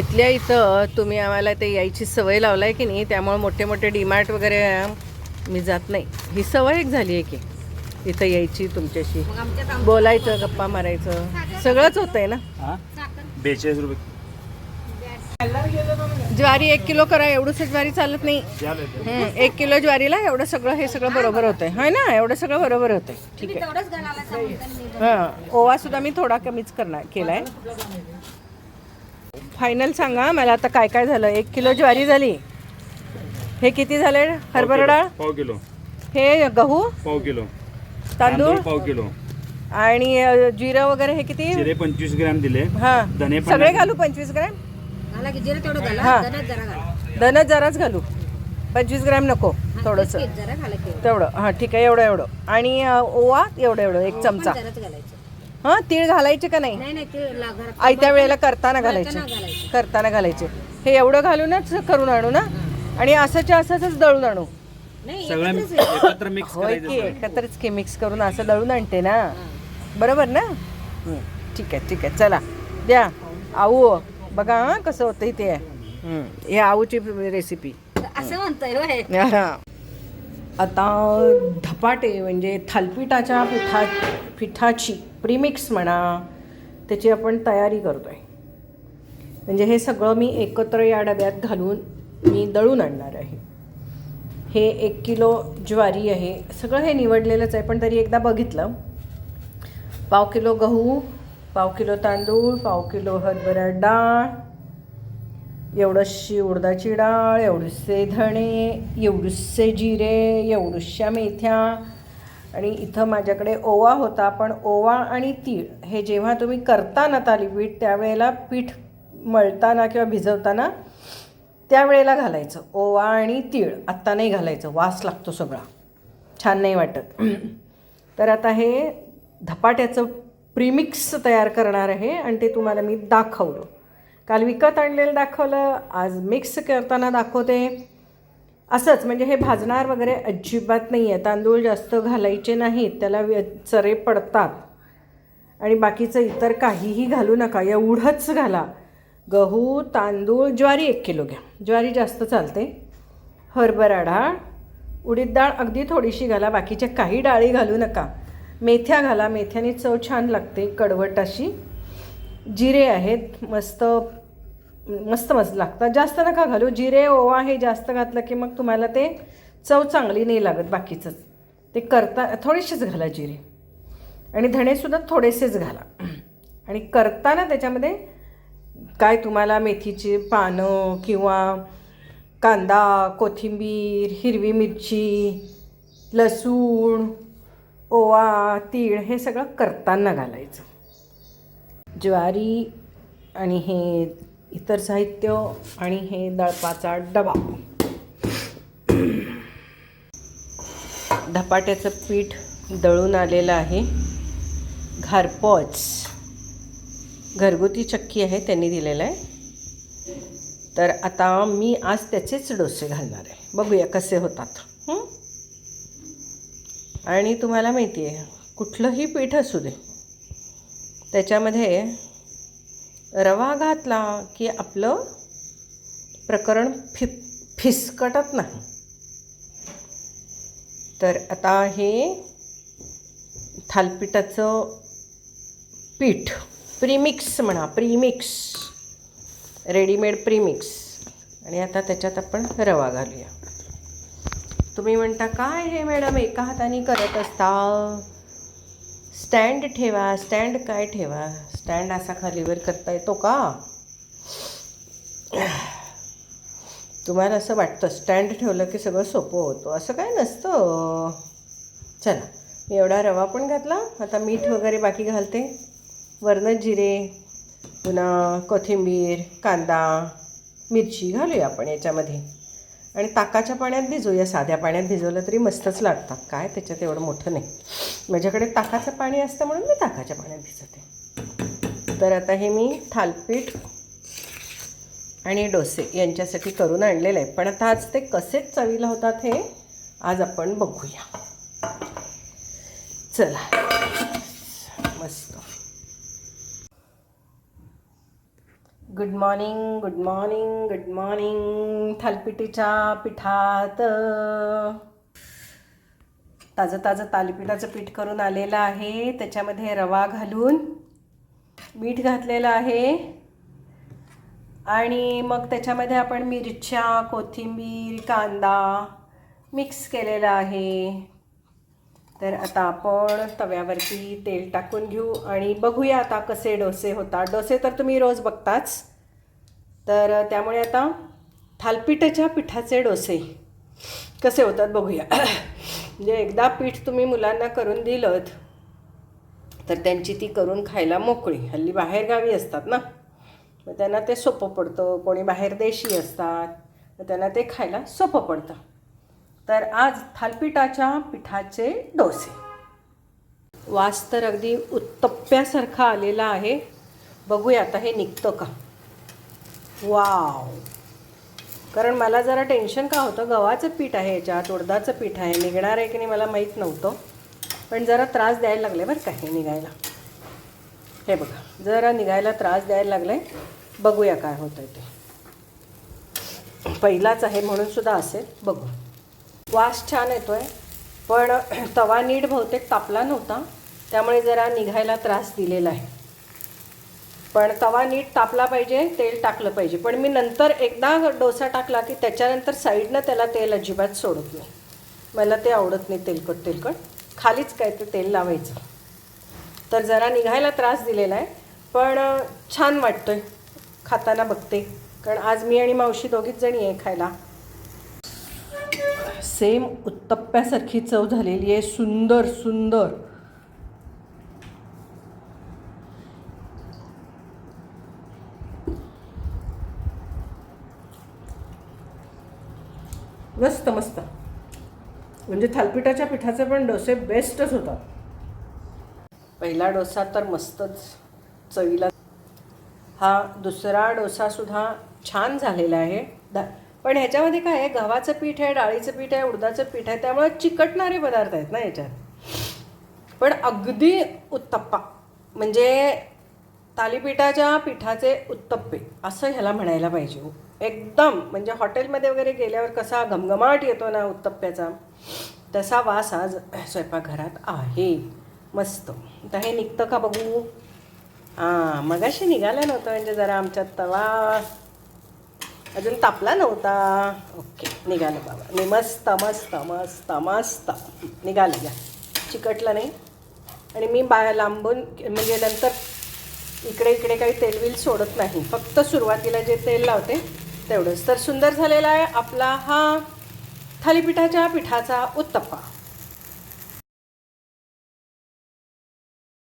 इथल्या इथं तुम्ही आम्हाला ते यायची सवय लावलाय की नाही त्यामुळे मोठे मोठे डीमार्ट वगैरे मी जात नाही. ही सवय एक झाली आहे की इथं यायची तुमच्याशी. मग आमच्यात आम- बोलायचं गप्पा मारायचं. सगळंच होतंय ना? हा? बेचाळीस रुपये. ज्वारी एक किलो करा एवढंच ज्वारी चालत नाही. हं, एक किलो ज्वारीला एवढं सगळं हे सगळं बरोबर होतंय. है ना? एवढं सगळं बरोबर होतंय. ठीक आहे. हां ओवा सुद्धा मी थोडा कमीच करणार केलाय. फायनल सांगा मला आता काय काय झालं? एक किलो ज्वारी झाली. हे किती झाले हरभरा डाळ? पाव किलो. हे गहू? पाव किलो. तांदूळ? पाव किलो. आणि अ, जिरं वगैरे हे किती? जिरे पंचवीस ग्रॅम दिले. हा. धने सगळे. घालू पंचवीस ग्रॅम? घाला की जिरं तेवढं घाला. हा. धनच जरा घाला. धन जराच घालू. पंचवीस ग्रॅम नको थोडंसं. पीठ जरा घाला की तेवढं. हां ठीक आहे एवढं एवढं. आणि अ, ओवा एवढं एवढं एक चमचा. जराच घालायचं. हां तीळ घालायचे का नाही? नाही नाही ते ला- घरात आयत्या वेळेला करताना घालायचे. घालायचे. करताना घालायचे. हे एवढं घालूनच करून आणू ना? आणि असंच्या असंच दळून आणू. नाही सगळं. एकत्र मिक्स होय करायचं की. एकत्रच की मिक्स करून असं दळून आणते ना? बरोबर ना? हं, ठीक आहे ठीक आहे. चला द्या. आऊ बघा हां कसं होतं इथे. हं, हे आऊची रेसिपी असं म्हणतोय आता धपाटे म्हणजे थालपिठाच्या पिठा पिठाची. प्रीमिक्स म्हणा त्याची आपण तयारी करतो आहे म्हणजे हे सगळं मी एकत्र या डब्यात घालून मी दळून आणणार आहे. हे एक किलो ज्वारी आहे. सगळं हे निवडलेलंच आहे पण तरी एकदा बघितलं. पाव किलो गहू पाव किलो तांदूळ पाव किलो हरभरा डाळ एवढंशी उडदाची डाळ एवढेसे धणे एवढुसे जिरे एवढुशा मेथ्या आणि इथं माझ्याकडे ओवा होता पण ओवा आणि तीळ हे जेव्हा तुम्ही करताना ना त्यावेळेला पीठ मळताना किंवा भिजवताना त्यावेळेला घालायचं. ओवा आणि तीळ. आत्ता नाही घालायचं. वास लागतो सगळा. छान नाही वाटत. तर आता हे धपाट्याचं प्रीमिक्स तयार करणार आहे आणि ते तुम्हाला मी दाखवलं. काल विकत आणलेलं दाखवलं. आज मिक्स करताना दाखवते. असंच म्हणजे हे भाजणार वगैरे अजिबात नाही आहे तांदूळ जास्त घालायचे नाहीत त्याला व्य- चरे पडतात. आणि बाकीचं इतर काहीही घालू नका एवढंच घाला. गहू तांदूळ ज्वारी एक किलो घ्या. ज्वारी जास्त चालते. हरभरा डाळ उडीद डाळ अगदी थोडीशी घाला बाकीच्या काही डाळी घालू नका. मेथ्या घाला मेथ्याने चव छान लागते कडवट अशी. जिरे आहेत मस्त मस्त मस्त लागतात. जास्त नका घालू. जिरे ओवा हे जास्त घातलं की मग तुम्हाला ते चव चांगली नाही लागत बाकीचंच. ते करता थोडेसेच घाला जिरे. आणि धणेसुद्धा थोडेसेच घाला. आणि करताना त्याच्यामध्ये काय तुम्हाला मेथीची पानं किंवा कांदा कोथिंबीर हिरवी मिरची लसूण ओवा तीळ हे सगळं करताना घालायचं. ज्वारी आणि हे इतर साहित्य आणि हे दळपाचा डबा. धपाट्याचं पीठ दळून आलेलं आहे. घारपॉच. घरगुती चक्की आहे त्यांनी दिलेलं आहे. तर आता मी आज त्याचेच डोसे घालणार आहे. बघूया कसे होतात. आणि तुम्हाला माहिती आहे कुठलंही पीठ असू दे त्याच्यामध्ये रवा घातला की आपलं प्रकरण फि फिसकटत नाही. तर आता हे थालपिठाचं पीठ प्रीमिक्स म्हणा प्रीमिक्स. Readymade premix. आणि आता त्याच्यात आपण रवा घालूया. तुम्ही म्हणता काय हे मॅडम एका हाताने करत असता? स्टँड ठेवा स्टँड काय ठेवा? स्टँड असा खालीवर करता येतो का? तुम्हाला असं वाटतं स्टँड ठेवलं की सगळं सोपं होतं. असं काय नसतं. चला मी एवढा रवा पण घातला. आता मीठ वगैरे बाकी घालते. वरनं जिरे पुन्हा कोथिंबीर कांदा मिरची घालूया आपण याच्यामध्ये. आणि ताकाच्या पाण्यात भिजूया साध्या पाण्यात भिजवलं तरी मस्तच लागतात काय त्याच्यात एवढं मोठं नाही. माझ्याकडे ताकाचं पाणी असतं म्हणून मी ताकाच्या पाण्यात भिजवते. तर आता हे मी थालपीठ आणि डोसे यांच्यासाठी करून आणलेलं आहे. पण आता आज ते कसे चवीला होतात हे आज आपण बघूया. चला. मस्त. Good morning good morning good morning थालपिठीच्या पिठात. ताजं ताजं थालीपिठाचं पीठ करून आलेलं आहे. त्याच्यामध्ये रवा घालून मीठ घातलेलं आहे. आणि मग त्याच्यामध्ये आपण मिरच्या कोथिंबीर कांदा मिक्स केलेला आहे. तर आता आपण तव्यावरती तेल टाकून घेऊ आणि बघूया आता कसे डोसे होतात. डोसे तर तुम्ही रोज बघताच. तर त्यामुळे आता थालपीठाच्या पिठाचे डोसे कसे होतात बघूया. म्हणजे एकदा पीठ तुम्ही मुलांना करून दिलं तर त्यांची ती करून खायला मोकळी. हल्ली बाहेरगावी असतात ना. मग त्यांना ते सोपं पडतं. कोणी बाहेर देशी असतात मग त्यांना ते खायला सोपं पडतं. तर आज थालपिठाच्या पिठाचे डोसे. वास तर अगदी उत्तप्प्यासारखा आलेला आहे. बघूया आता हे निघतं का? वाव. कारण मला जरा टेन्शन का होतं? गव्हाचं पीठ आहे याच्यात उडदाचं पीठ आहे. निघणार आहे की नाही मला माहीत नव्हतं. पण जरा त्रास द्यायला लागले बरं का हे निघायला. हे बघा जरा निघायला त्रास द्यायला लागले बघूया काय होतं ते. पहिलाच आहे म्हणून सुद्धा असेल. बघू. वास छान येतो आहे पण तवा नीट बहुतेक तापला नव्हता. त्यामुळे जरा निघायला त्रास दिलेला आहे. पण तवा नीट तापला पाहिजे तेल टाकलं पाहिजे. पण मी नंतर एकदा डोसा टाकला की त्याच्यानंतर साईडनं त्याला तेल अजिबात सोडत नाही. मला ते आवडत नाही तेलकट तेलकट. खालीच काय ते तेल लावायचं. तर जरा निघायला त्रास दिलेला आहे. पण छान वाटतो आहे खाताना बघते. कारण आज मी आणि मावशी दोघीच जणी आहे खायला. सेम उत्तप्प्यासारखी चव झालेली आहे. सुंदर सुंदर. मस्त मस्त. म्हणजे थालपिठाच्या पिठाचे पण डोसे बेस्टच होतात. पहिला डोसा तर मस्तच चवीला. हा दुसरा डोसासुद्धा छान झालेला आहे. दा पण ह्याच्यामध्ये काय आहे गव्हाचं पीठ आहे डाळीचं पीठ आहे उडदाचं पीठ आहे त्यामुळे चिकटणारे पदार्थ आहेत ना याच्यात पण अगदी उत्तप्पा म्हणजे थालीपीठाच्या पिठाचे उत्तप्पे असं ह्याला म्हणायला पाहिजे हो. एकदम म्हणजे हॉटेलमध्ये वगैरे गेल्यावर कसा घमघमाट येतो ना उत्तप्प्याचा तसा वास आज स्वयंपाकघरात आहे. मस्त. तर हे निघतं का बघू? हां मगाशी निघालं नव्हतं म्हणजे जरा आमच्यात तवा अजून तापला नव्हता. ओके निघालं बाबा. नि मस्त मस्त मस्त मस्त. निघालं या चिकटलं नाही. आणि मी बा लांबून म्हणजे नंतर इकडे इकडे काही तेलबिल सोडत नाही. फक्त सुरुवातीला जे तेल लावते तेवढंच. तर सुंदर झालेला आहे आपला हा थालीपीठाच्या पिठाचा उत्तप्पा.